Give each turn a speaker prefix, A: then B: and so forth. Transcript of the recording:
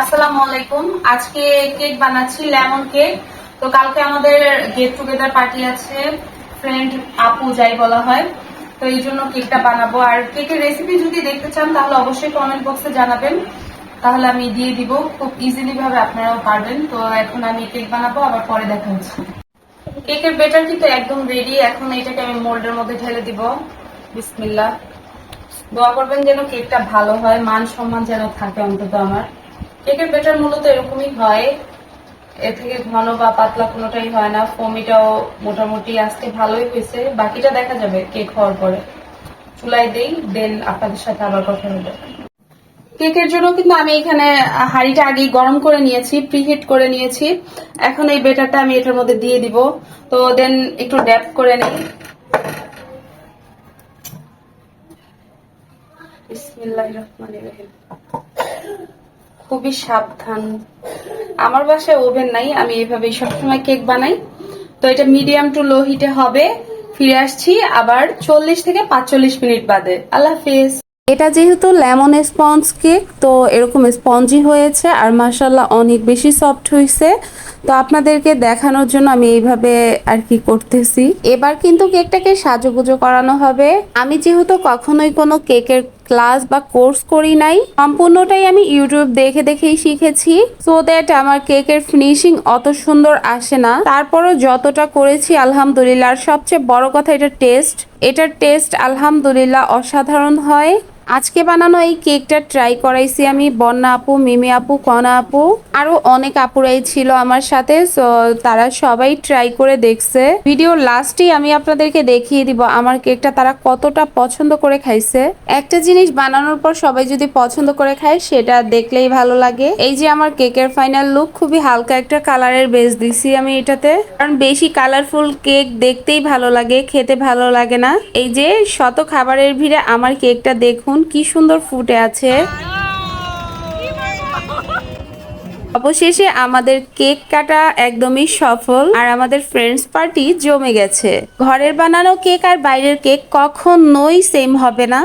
A: আসসালামু আলাইকুম। আজকে কেক বানাচ্ছি লেমন কেক। তো কালকে আমাদের গেট টুগেদার পার্টি আছে ফ্রেন্ড আপু যাই বলা হয়। তো এই জন্য কেকটা বানাবো। আর কেকের রেসিপি যদি দেখতে চান, তাহলে অবশ্যই কমেন্ট বক্সে জানাবেন। তাহলে আমি দিয়ে দিব। খুব ইজিলি ভাবে আপনারাও পারবেন। তো এখন আমি কেক বানাবো, আবার পরে দেখা হচ্ছে। কেকের বেটার কিন্তু একদম রেডি এখন এটাকে আমি মোল্ডের মধ্যে ঢেলে দিব। বিসমিল্লাহ। দোয়া করবেন যেন কেকটা ভালো হয়। মান সম্মান যেন থাকে অন্তত আমার। কেকের বেটার মূলত এরকমই হয়। এর থেকে ঘন বা পাতলা কোনোটাই হয় না। ফমিটাও মোটামুটি আজকে ভালোই হয়েছে। বাকিটা দেখা যাবে কেক হওয়ার পরে। চুলাই দেই, দেন আপনাদের সাথে আবার কথা হবে। কেকের জন্য কিন্তু আমি এখানে হাঁড়িটা আগে গরম করে নিয়েছি প্রিহিট করে নিয়েছি। এখন এই বেটারটা আমি এটার মধ্যে দিয়ে দিব। তো দেন একটু ড্যাপ করে নিই। বিসমিল্লাহির রহমানির রহিম। খুবই সাবধান। আমার বাসায় ওভেন নাই, আমি এভাবেই সবসময় কেক বানাই। তো এটা মিডিয়াম টু লো হিটে হবে। ফিরে আসছি আবার চল্লিশ থেকে পাঁচচল্লিশ মিনিট বাদে। আল্লাহ হাফিজ।
B: এটা যেহেতু লেমন স্পঞ্জ কেক, তো এরকম স্পঞ্জি হয়েছে আর মাসাল্লাহ অনেক বেশি সফট হয়েছে তো আপনাদেরকে দেখানোর জন্য আমি এইভাবে আর কি করতেছি। এবার কিন্তু কেকটাকে সাজুগুজো করানো হবে। আমি যেহেতু কখনোই কোনো কেকের ক্লাস বা কোর্স করি নাই। সম্পূর্ণটাই আমি ইউটিউব দেখে দেখেই শিখেছি। সো দ্যাট আমার কেকের ফিনিশিং অত সুন্দর আসে না। তারপরও যতটা করেছি, আলহামদুলিল্লাহ। আর সবচেয়ে বড় কথা, এটা টেস্ট এটার টেস্ট আলহামদুলিল্লাহ অসাধারণ হয়। আজকে বানানো এই কেকটা ট্রাই করাইছি আমি। বন্যা আপু, মিমি আপু, কনা আপু, আরও অনেক আপুরাই ছিল আমার সাথে তারা সবাই ট্রাই করে দেখছে। ভিডিও লাস্টেই আমি আপনাদেরকে দেখিয়ে দিব আমার কেকটা তারা কতটা পছন্দ করে খাইছে। একটা জিনিস বানানোর পর সবাই যদি পছন্দ করে খায়, সেটা দেখলেই ভালো লাগে। এই যে আমার কেকের ফাইনাল লুক খুবই হালকা একটা কালারের বেস দিছি আমি এটাতে। কারণ বেশি কালারফুল কেক দেখতেই ভালো লাগে, খেতে ভালো লাগে না। এই যে শত খাবারের ভিড়ে আমার কেকটা দেখুন, কি সুন্দর ফুটে আছে। অবশেষে আমাদের কেক কাটা একদমই সফল, আর আমাদের ফ্রেন্ডস পার্টি জমে গেছে। ঘরের বানানো কেক আর বাইরের কেক কখনোই সেম হবে না।